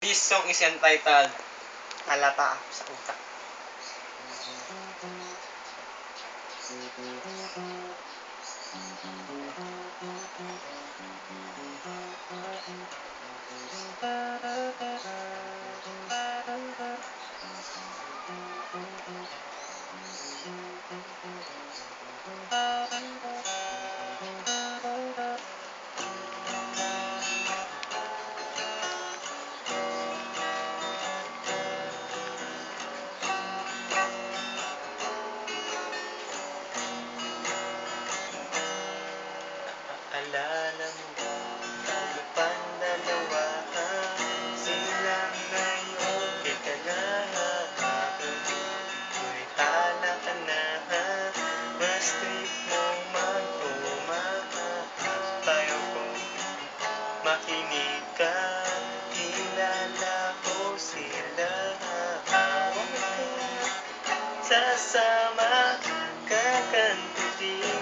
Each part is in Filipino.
This song is entitled ako sa utak. Alala mo tayo pang dalawa Silang ngayon kita na Ngunit tala ka na mo mag-uma Tayo ko makinig ka Kilala ko sila sasama Kakantutin ka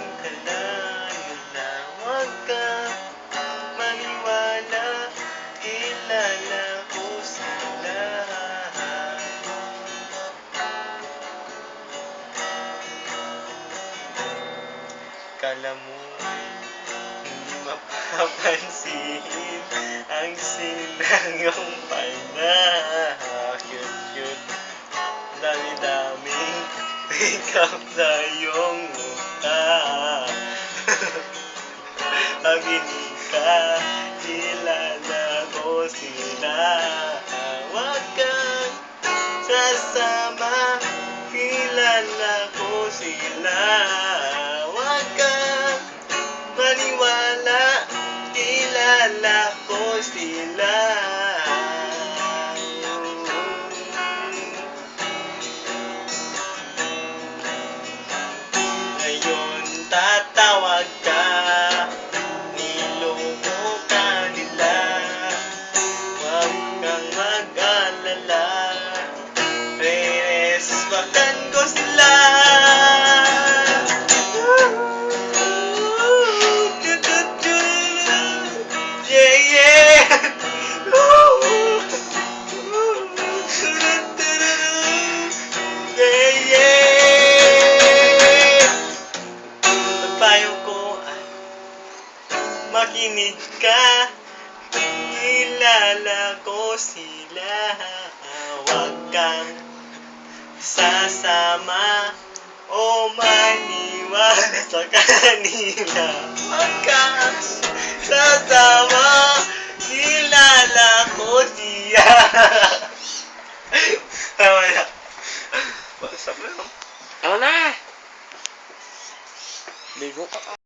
Kala mo hindi mapapansin Ang sinangong pala Cute-cute Dami-daming makeup sa iyong mukha Paginig ka, kilala ko sila Huwag kang sasama, kilala ko sila sila Ngayon tatawag ka Niloko ka nila. Huwag kang mag-alala Makinig ka. Kilala ko sila. Huwag kang Sasama O maniwala sa kanila. Huwag kang Sasama. Kilala ko siya. Tama na. Basta na Ano na? Ligo ka.